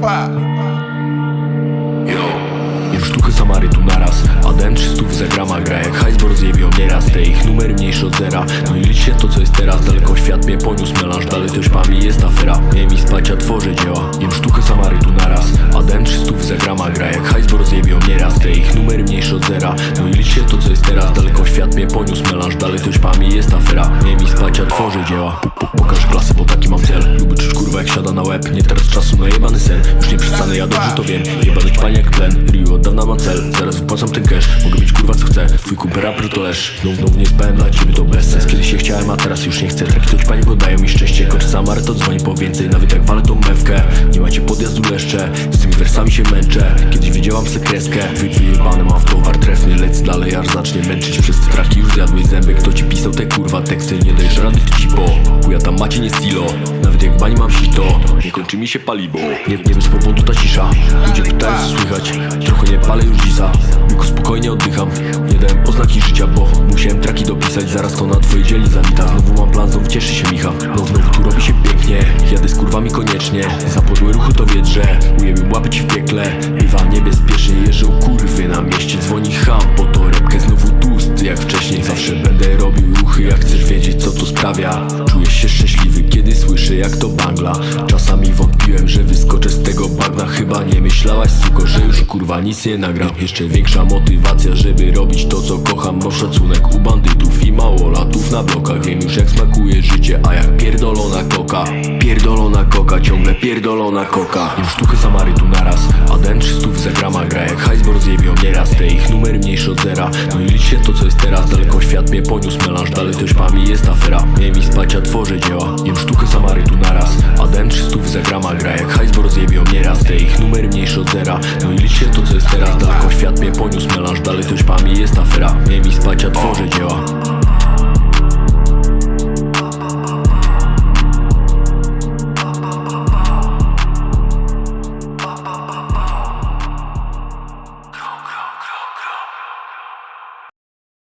Pa! Yo! Jem sztukę Samary tu naraz A 300 w grama Gra jak hajsbor zjebią nieraz Te ich numery mniejsze od zera. No i licz się to co jest teraz Daleko świat mnie poniósł. Melanż Dalej coś pami jest afera. Nie mi spać a tworzę dzieła. Jem sztukę Samary zera. No i licz się to co jest teraz. Daleko świat mnie poniósł melanż Dalej to śpami jest afera. Miałem mi spać, a tworzę dzieła. Po- po- Pokaż klasę, bo taki mam cel. Lubię czuć kurwa jak siada na łeb. Nie teraz czasu na jebany sen. Już nie przestanę, ja dobrze to wiem. Jebany ćpanie jak tlen Rio od dawna ma cel. Zaraz wypłacam ten cash. Mogę mieć kurwa co chcę. Twój kuper raper to leż. Znów, znów nie spałem dla ciebie to bez sens. Kiedyś się chciałem, a teraz już nie chcę. Traki to samary to dzwoni po więcej Nawet jak walę tą mewkę. Nie macie podjazdu leszcze Z tymi wersami się męczę. Kiedyś widziałam se kreskę Wy- Wyjebane mam w towar trefny Lec dalej, aż zacznie męczyć. Przez traki już zjadłeś zęby Kto ci pisał te kurwa teksty? Nie dajesz rady to ci po Chuja tam macie nie stilo. Nawet jak bani mam sito Nie kończy mi się paliwo. Nie, nie bez powodu ta cisza Ludzie pytają co słychać. Trochę nie palę już dzisa Tylko spokojnie oddycham. Nie dałem oznaki życia, bo Musiałem traki dopisać Zaraz to na twojej dzieli zawita. Znowu mam plan, znów cieszy się Michał No znowu tu robi kurwami koniecznie. Za podłe ruchy to wiedrze Ujebił łapy ci w piekle. Bywa niebezpiecznie Jeżdżą kurwy na mieście Dzwoni ham po torebkę Znowu tłusty jak wcześniej Zawsze będę robił ruchy Jak chcesz wiedzieć co to sprawia. Czuję się szczęśliwy kiedy słyszę jak to bangla. Czasami wątpiłem, że wyskoczę z tego bagna. Chyba nie myślałaś suko, że już kurwa nic nie nagram. Jeszcze większa motywacja, żeby robić to co kocham. Mam szacunek u na blokach Wiem już jak smakuje życie, a jak pierdolona koka. Pierdolona koka, ciągle pierdolona koka. Jem sztukę samary tu naraz Adem 300 za grama gra. Jak hajs, bo rozjebią nieraz Te ich numer mniejszy od zera. No i licz się to co jest teraz Daleko świat mnie poniósł melanż Dalej to śpami jest afera. Miałem mi spać, a tworzę dzieła. Jem sztukę samary tu naraz Adem 300 za grama gra. Jak hajs, bo rozjebią nieraz Te ich numer mniejszy od zera. No i licz się to co jest teraz Daleko świat mnie poniósł melanż Dalej to śpami jest afera. Miałem mi spać, a tworzę dzieła